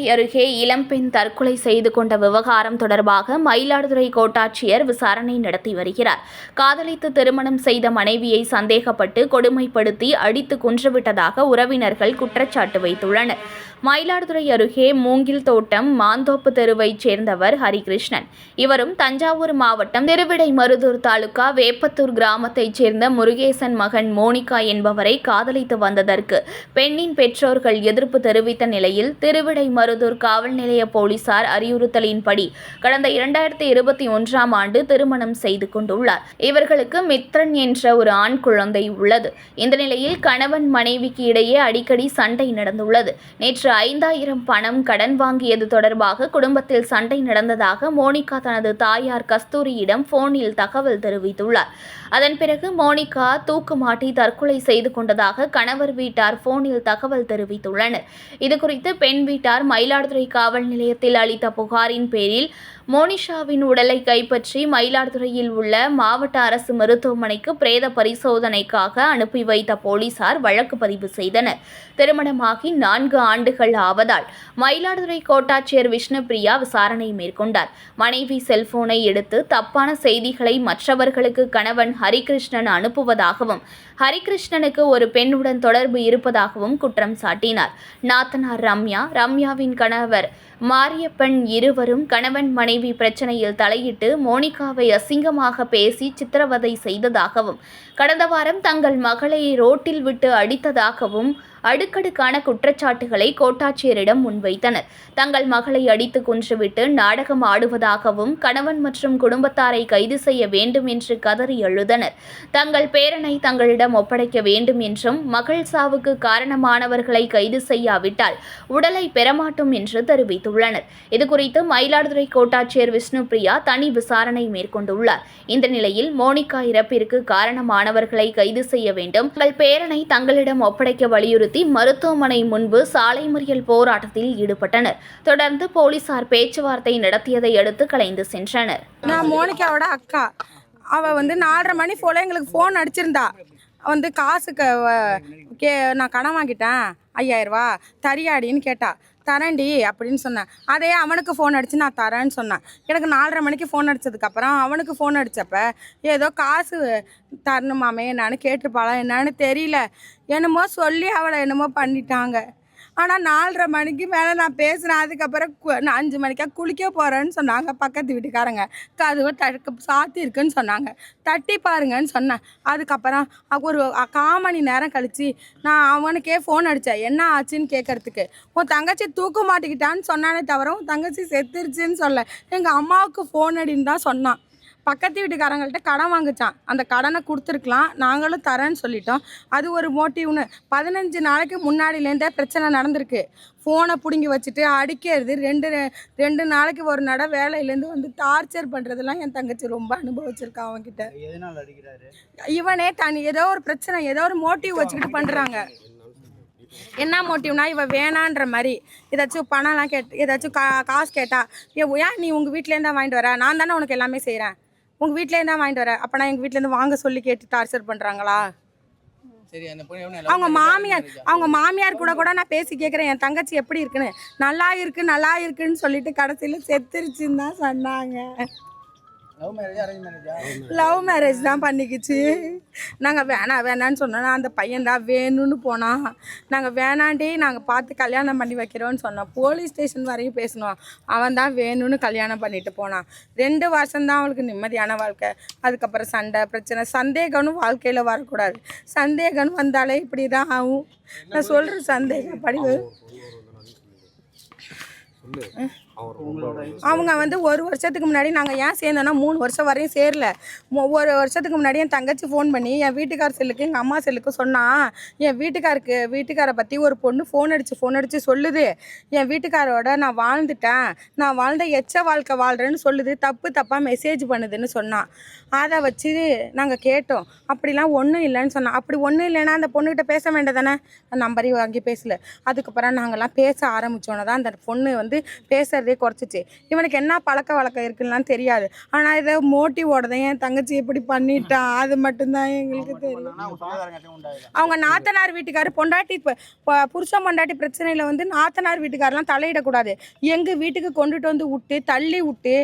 மயிலாடுதுறை அருகே இளம்பெண் தற்கொலை செய்து கொண்ட விவகாரம் தொடர்பாக மயிலாடுதுறை கோட்டாட்சியர் விசாரணை நடத்தி வருகிறார். காதலித்து திருமணம் செய்த மனைவியை சந்தேகப்பட்டு கொடுமைப்படுத்தி அடித்து கொன்றுவிட்டதாக உறவினர்கள் குற்றச்சாட்டு வைத்துள்ளனர். மயிலாடுதுறை அருகே மூங்கில் தோட்டம் மாந்தோப்பு தெருவைச் சேர்ந்தவர் ஹரிகிருஷ்ணன். இவரும் தஞ்சாவூர் மாவட்டம் திருவிடைமருதூர் தாலுகா வேப்பத்தூர் கிராமத்தைச் சேர்ந்த முருகேசன் மகன் மோனிகா என்பவரை காதலித்து வந்ததற்கு பெண்ணின் பெற்றோர்கள் எதிர்ப்பு தெரிவித்த நிலையில் திருவிடைமருதூர் காவல் நிலைய போலீசார் அறிவுறுத்தலின்படி கடந்த இரண்டாயிரத்தி இருபத்தி ஒன்றாம் ஆண்டு திருமணம் செய்து கொண்டுள்ளார். இவர்களுக்கு மித்ரன் என்ற ஒரு ஆண் குழந்தை உள்ளது. இந்த நிலையில் கணவன் மனைவிக்கு இடையே அடிக்கடி சண்டை நடந்துள்ளது. நேற்று ஐந்தாயிரம் பணம் கடன் வாங்கியது தொடர்பாக குடும்பத்தில் சண்டை நடந்ததாக மோனிகா தனது தாயார் கஸ்தூரியிடம் போனில் தகவல் தெரிவித்துள்ளார். அதன் பிறகு மோனிகா தூக்குமாட்டி தற்கொலை செய்து கொண்டதாக கணவர் வீட்டார் போனில் தகவல் தெரிவித்துள்ளனர். இதுகுறித்து பெண் வீட்டார் மயிலாடுதுறை காவல் நிலையத்தில் அளித்த புகாரின் பேரில் மோனிஷாவின் உடலை கைப்பற்றி மயிலாடுதுறையில் உள்ள மாவட்ட அரசு மருத்துவமனைக்கு பிரேத பரிசோதனைக்காக அனுப்பி வைத்த போலீசார் வழக்கு பதிவு செய்தனர். திருமணமாகி நான்கு ஆண்டுகள் ஆவதால் மயிலாடுதுறை கோட்டாட்சியர் விஷ்ணுபிரியா விசாரணை மேற்கொண்டார். மனைவி செல்போனை எடுத்து தப்பான செய்திகளை மற்றவர்களுக்கு கணவன் ஹரிகிருஷ்ணன் அனுப்புவதாகவும் ஹரிகிருஷ்ணனுக்கு ஒரு பெண்ணுடன் தொடர்பு இருப்பதாகவும் குற்றம் சாட்டினார். நாத்தனார் ரம்யா ரம்யாவின் கணவர் மாரியப்பன் இருவரும் கணவன் மனைவி பிரச்சனையில் தலையிட்டு மோனிகாவை அசிங்கமாக பேசி சித்திரவதை செய்ததாகவும் கடந்த வாரம் தங்கள் மகளை ரோட்டில் விட்டு அடித்ததாகவும் அடுக்கடுக்கான குற்றச்சாட்டுகளை கோட்டாட்சியரிடம் முன்வைத்தனர். தங்கள் மகளை அடித்து கொன்றுவிட்டு நாடகம் ஆடுவதாகவும் கணவன் மற்றும் குடும்பத்தாரை கைது செய்ய வேண்டும் என்று கதறி எழுதனர். தங்கள் பேரனை தங்களிடம் ஒப்படைக்க வேண்டும் என்றும் மகள் சாவுக்கு காரணமானவர்களை கைது செய்யாவிட்டால் உடலை பெறமாட்டோம் என்று தெரிவித்துள்ளனர். இதுகுறித்து மயிலாடுதுறை கோட்டாட்சியர் விஷ்ணு பிரியா தனி விசாரணை மேற்கொண்டுள்ளார். இந்த நிலையில் மோனிகா இறப்பிற்கு காரணமானவர்களை கைது செய்ய வேண்டும். தங்கள் பேரனை தங்களிடம் ஒப்படைக்க வலியுறுத்தி மருத்துவமனை முன்பு சாலை மறியல் போராட்டத்தில் ஈடுபட்டனர். தொடர்ந்து போலீசார் பேச்சுவார்த்தை நடத்தியதை அடுத்து கலைந்து சென்றனர். நான் மோனிகாவோட அக்கா. அவள் வந்து நாலரை மணி போல் எங்களுக்கு ஃபோன் அடிச்சிருந்தா. வந்து காசுக்கு கே நான் கடன் வாங்கிட்டேன் ஐயாயிரரூவா தரியாடின்னு கேட்டா தரேன்டி அப்படின்னு சொன்னேன். அதே அவனுக்கு ஃபோன் அடித்து நான் தரேன்னு சொன்னேன். எனக்கு நாலரை மணிக்கு ஃபோன் அடிச்சதுக்கப்புறம் அவனுக்கு ஃபோன் அடித்தப்ப ஏதோ காசு தரணுமாமே என்னான்னு கேட்டிருப்பாளா என்னான்னு தெரியல. என்னமோ சொல்லி அவளை என்னமோ பண்ணிட்டாங்க. ஆனால் நாலரை மணிக்கு மேலே நான் பேசினேன். அதுக்கப்புறம் கு- நான் அஞ்சு மணிக்கா குளிக்க போகிறேன்னு சொன்னாங்க. பக்கத்து வீட்டுக்காரங்க. கதவு தடுக்க சாத்தி இருக்குன்னு சொன்னாங்க. தட்டி பாருங்கன்னு சொன்னேன். அதுக்கப்புறம் ஒரு அ- கால் மணி நேரம் கழித்து நான் அவனுக்கே ஃபோன் அடித்தேன் என்ன ஆச்சுன்னு கேட்கறதுக்கு உன் தங்கச்சி தூக்க மாட்டிக்கிட்டான்னு சொன்னானே தவிர உன் தங்கச்சி செத்துருச்சுன்னு சொல்ல. எங்கள் அம்மாவுக்கு ஃபோன் அடின்னு தான் சொன்னான். பக்கத்து வீட்டுக்காரங்கள்ட்ட கடன் வாங்குச்சான் அந்த கடனை கொடுத்துருக்கலாம். நாங்களும் தரேன்னு சொல்லிட்டோம். அது ஒரு மோட்டிவ்னு. பதினஞ்சு நாளைக்கு முன்னாடிலேருந்தே பிரச்சனை நடந்திருக்கு. ஃபோனை பிடுங்கி வச்சுட்டு அடிக்கிறது ரெண்டு ரெண்டு நாளைக்கு ஒரு நட வேலையிலேருந்து வந்து டார்ச்சர் பண்ணுறதெல்லாம் என் தங்கச்சி ரொம்ப அனுபவிச்சிருக்கா அவன்கிட்ட. இவனே தனி ஏதோ ஒரு பிரச்சனை ஏதோ ஒரு மோட்டிவ் வச்சுக்கிட்டு பண்ணுறாங்க என்ன மோட்டிவ்னா இவ வேணான்ற மாதிரி. ஏதாச்சும் பணம்லாம் கேட் ஏதாச்சும் கா காசு கேட்டா ஏன் நீ உங்கள் வீட்டிலேருந்து வாங்கிட்டு வர? நான் தானே உனக்கு எல்லாமே செய்கிறேன் உங்கள் வீட்டிலேருந்து தான் வாங்கிட்டு வர? அப்போ நான் எங்கள் வீட்டிலேருந்து வாங்க சொல்லி கேட்டு டார்ச்சர் பண்ணுறாங்களா அவங்க மாமியார்? அவங்க மாமியார் கூட கூட நான் பேசி கேட்குறேன் என் தங்கச்சி எப்படி இருக்குன்னு? நல்லா இருக்கு நல்லா இருக்குன்னு சொல்லிட்டு கடைசியில் செத்துருச்சுன்னு தான் சொன்னாங்க. லவ் மேரேஜா தான் பண்ணிக்கிச்சு. நாங்கள் வேணாம் வேணான்னு சொன்னோன்னா அந்த பையன் தான் வேணும்னு போனான். நாங்கள் வேணாண்டி நாங்கள் பார்த்து கல்யாணம் பண்ணி வைக்கிறோன்னு சொன்னோம். போலீஸ் ஸ்டேஷன் வரையும் பேசணும் அவன் தான் வேணும்னு கல்யாணம் பண்ணிட்டு போனான். ரெண்டு வருஷம்தான் அவளுக்கு நிம்மதியான வாழ்க்கை. அதுக்கப்புறம் சண்டை பிரச்சனை சந்தேகம்னு வாழ்க்கையில் வரக்கூடாது. சந்தேகம் வந்தாலே இப்படி தான் ஆகும். நான் சொல்கிறேன் சந்தேகம் படிவு. அவங்க வந்து ஒரு வருஷத்துக்கு முன்னாடி நாங்கள் ஏன் சேர்ந்தோன்னா மூணு வருஷம் வரையும் சேரல. ஒரு வருஷத்துக்கு முன்னாடி என் தங்கச்சி ஃபோன் பண்ணி என் வீட்டுக்கார் செல்லுக்கு எங்கள் அம்மா செல்லுக்கு சொன்னா என் வீட்டுக்காருக்கு வீட்டுக்காரை பற்றி ஒரு பொண்ணு ஃபோன் அடித்து ஃபோன் அடித்து சொல்லுது. என் வீட்டுக்காரோட நான் வாழ்ந்துட்டேன். நான் வாழ்ந்த எச்ச வாழ்க்கை வாழ்கிறேன்னு சொல்லுது. தப்பு தப்பாக மெசேஜ் பண்ணுதுன்னு சொன்னான் அதை வச்சு நாங்கள் கேட்டோம். அப்படிலாம் ஒன்றும் இல்லைன்னு சொன்னான் அப்படி ஒன்றும் இல்லைன்னா அந்த பொண்ணுகிட்ட பேச வேண்டியதானே நம்பரையும் வாங்கி பேசல. அதுக்கப்புறம் நாங்கள்லாம் பேச ஆரம்பித்தோன்னே தான் அந்த பொண்ணு வந்து பேசுறதே பேசுறதே குறைச்சிச்சு. இவனுக்கு என்ன பழக்க வழக்கம் இருக்குன்னு தெரியாது. ஆனால் இதை மோட்டிவோட தான் என் தங்கச்சி இப்படி பண்ணிட்டான் அது மட்டும்தான் எங்களுக்கு தெரியும். அவங்க நாத்தனார் வீட்டுக்காரர் பொண்டாட்டி புருஷன் பொண்டாட்டி பிரச்சனையில் வந்து நாத்தனார் வீட்டுக்காரெலாம் தலையிடக்கூடாது. எங்கள் வீட்டுக்கு கொண்டுட்டு வந்து விட்டு தள்ளி விட்டு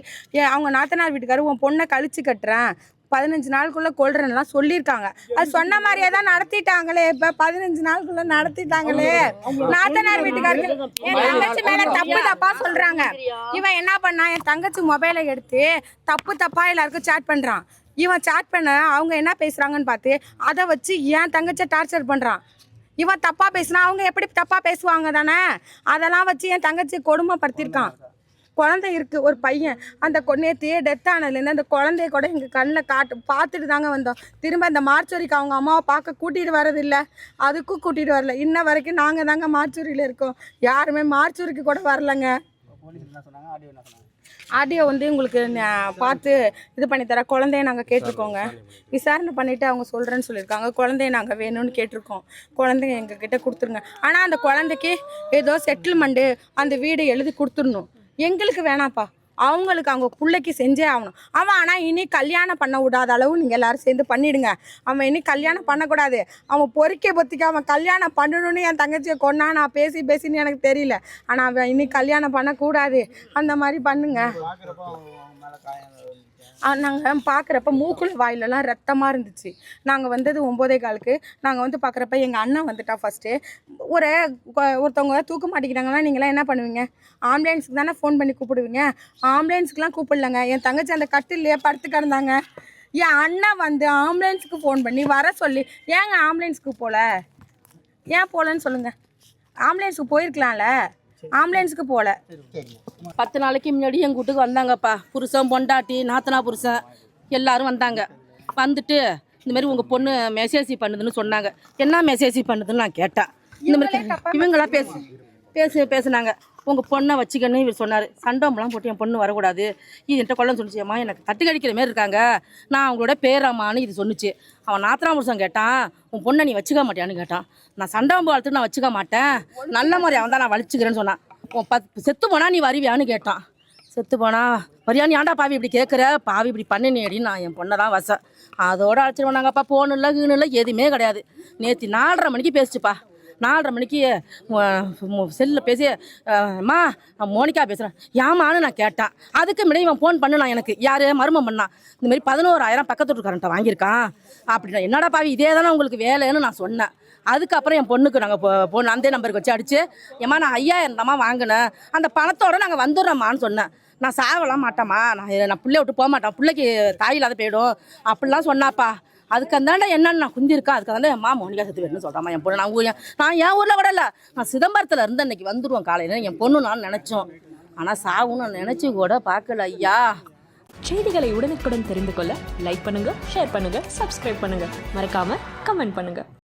அவங்க நாத்தனார் வீட்டுக்காரர் உன் பொண்ணை கழிச்சு கட்டுறேன். பதினஞ்சு நாளுக்குள்ள கொள்றேன்லாம் சொல்லியிருக்காங்க. அது சொன்ன மாதிரியே தான் நடத்திட்டாங்களே. இப்போ பதினஞ்சு நாளுக்குள்ள நடத்திட்டாங்களே. நாத்தனார் வீட்டுக்காரருக்கு என் தங்கச்சி மேல தப்பு தப்பா சொல்றாங்க. இவன் என்ன பண்ணா என் தங்கச்சி மொபைலை எடுத்து தப்பு தப்பா எல்லாருக்கும் சேட் பண்றான். இவன் சேட் பண்ண அவங்க என்ன பேசுறாங்கன்னு பார்த்து அதை வச்சு என் தங்கச்சியை டார்ச்சர் பண்றான். இவன் தப்பா பேசினா அவங்க எப்படி தப்பா பேசுவாங்க தானே? அதெல்லாம் வச்சு என் தங்கச்சி கொடுமைப்படுத்தியிருக்கான். குழந்தை இருக்குது ஒரு பையன். அந்த நேற்றையே டெத் ஆனதுலேருந்து அந்த குழந்தைய கூட எங்கள் கண்ணில் காட்டு பார்த்துட்டு தாங்க வந்தோம். திரும்ப அந்த மார்ச்சூரிக்கு அவங்க அம்மாவை பார்க்க கூட்டிகிட்டு வரதில்லை அதுக்கும் கூட்டிகிட்டு வரல. இன்ன வரைக்கும் நாங்கள் தாங்க மார்ச்சூரியில் இருக்கோம். யாருமே மார்ச்சூரிக்கு கூட வரலங்க. ஆடியோ வந்து உங்களுக்கு நான் பார்த்து இது பண்ணித்தரேன் குழந்தைய நாங்கள் கேட்டிருக்கோங்க. விசாரணை பண்ணிவிட்டு அவங்க சொல்கிறேன்னு சொல்லியிருக்காங்க. குழந்தைய நாங்கள் வேணும்னு கேட்டிருக்கோம். குழந்தைங்க எங்ககிட்ட கொடுத்துருங்க. ஆனால் அந்த குழந்தைக்கு ஏதோ செட்டில்மெண்ட்டு அந்த வீடு எழுதி கொடுத்துடணும். எங்களுக்கு வேணாம்ப்பா. அவங்களுக்கு அவங்க பிள்ளைக்கு செஞ்சே ஆகணும். அவன் ஆனால் இனி கல்யாணம் பண்ண விடாத அளவு நீங்கள் எல்லாரும் சேர்ந்து பண்ணிடுங்க. அவன் இனி கல்யாணம் பண்ணக்கூடாது. அவன் பொறிக்க பொத்திக்க அவன் கல்யாணம் பண்ணணும்னு என் தங்கச்சியை கொண்டா நான் பேசி பேசின்னு எனக்கு தெரியல. ஆனால் அவன் இனி கல்யாணம் பண்ணக்கூடாது. அந்த மாதிரி பண்ணுங்க. நாங்கள் பார்க்குறப்ப மூக்குல வாயிலெல்லாம் ரத்தமாக இருந்துச்சு. நாங்கள் வந்தது ஒம்போதே காலுக்கு. நாங்கள் வந்து பார்க்குறப்ப எங்கள் அண்ணன் வந்துட்டா ஃபஸ்ட்டு ஒரு ஒருத்தவங்க தூக்க மாட்டேங்கிறாங்கன்னா நீங்களாம் என்ன பண்ணுவீங்க? ஆம்புலன்ஸுக்கு தானே ஃபோன் பண்ணி கூப்பிடுவீங்க? ஆம்புலன்ஸுக்குலாம் கூப்பிடலங்க. என் தங்கச்சி அந்த கட்டிலே படுத்து கிடந்தாங்க. என் அண்ணன் வந்து ஆம்புலன்ஸுக்கு ஃபோன் பண்ணி வர சொல்லி ஏங்க ஆம்புலன்ஸுக்கு போகல ஏன் போகலன்னு சொல்லுங்கள் ஆம்புலன்ஸுக்கு போயிருக்கலாம்ல? ஆம்புலன்ஸுக்கு போகல. பத்து நாளைக்கு முன்னாடி எங்கள் வீட்டுக்கு வந்தாங்கப்பா. புருஷன் பொண்டாட்டி நாத்தனா புருஷன் எல்லாரும் வந்தாங்க. வந்துட்டு இந்த மாதிரி உங்கள் பொண்ணு மெசேஜ் பண்ணுதுன்னு சொன்னாங்க. என்ன மெசேஜ் பண்ணுதுன்னு நான் கேட்டேன். இந்த மாதிரி கே- இவங்களா பேசு பேசு பேசுனாங்க. உங்கள் பொண்ணை வச்சுக்கன்னு இவர் சொன்னார். சண்டம்லாம் போட்டு என் பொண்ணு வரக்கூடாது. இது என்கிட்ட கொள்ளன்னு சொல்லிச்சு. அம்மா எனக்கு தட்டு கடிக்கிற மாரி இருக்காங்க. நான் அவங்களோட பேரம்மான்னு இது சொன்னுச்சு. அவன் நாத்தனா புருஷன் கேட்டான் உன் பொண்ணை நீ வச்சுக்க மாட்டியான்னு கேட்டான். நான் சண்டோம்பு வளர்த்துட்டு நான் வச்சுக்க மாட்டேன். நல்ல மாதிரி அவன் தான் நான் வலிச்சுக்கிறேன்னு சொன்னான். உன் பத் செத்து போனால் நீ வருவியான்னு கேட்டான். செத்து போனா வரியா நீ ஆண்டா பாவி இப்படி கேட்குற பாவி இப்படி பண்ணினேடி நான் என் பொண்ணை தான் வசேன் அதோட அழைச்சிட்டு வந்தாங்கப்பா போகணும் இல்லை கீனு இல்லை எதுவுமே கிடையாது. நேற்று நாலரை மணிக்கு பேசிச்சுப்பா. நாலரை மணிக்கு செல்லில் பேசி அம்மா மோனிகா பேசுகிறேன் ஏமான்னு நான் கேட்டேன் அதுக்கு முன்னாடி இவன் ஃபோன் பண்ணுனான் எனக்கு. யார்? மர்மம் பண்ணான் இந்த மாதிரி பதினோராயிரம் பக்கத்து வீட்டுக்காரன்ட்ட வாங்கியிருக்கான். அப்படின்னா என்னடா பாவி இதே தானே உங்களுக்கு வேலைன்னு நான் சொன்னேன். அதுக்கப்புறம் என் பொண்ணுக்கு நாங்கள் பொண்ணு அந்த நம்பருக்கு வச்சு அடிச்சு ஏம்மா நான் ஐயாயிரம் தாம்மா வாங்கினேன். அந்த பணத்தோட நாங்கள் வந்துடுறோம்மான்னு சொன்னேன். நான் சாவலாம் மாட்டேம்மா. நான் நான் பிள்ளைய விட்டு போக மாட்டேன். பிள்ளைக்கு தாய் இல்லாத போயிடும். அப்படிலாம் சொன்னாப்பா. அதுக்கு அந்தாண்ட என்னன்னு நான் குந்திருக்கா? அதுக்கு என் மாமா மோனிகா செத்து வேணும்னு சொல்கிறாம்மா என் பொண்ணு. நான் நான் என் ஊரில் கூட இல்லை. நான் சிதம்பரத்தில் இருந்து அன்னைக்கு வந்துடுவோம் காலையில். என் பொண்ணு நான் நினச்சோம். ஆனால் சாவுன்னு நினச்சி கூட பார்க்கல ஐயா. செய்திகளை உடனுக்குடன் தெரிந்து கொள்ள லைக் பண்ணுங்க ஷேர் பண்ணுங்க சப்ஸ்கிரைப் பண்ணுங்க. மறக்காம கமெண்ட் பண்ணுங்க.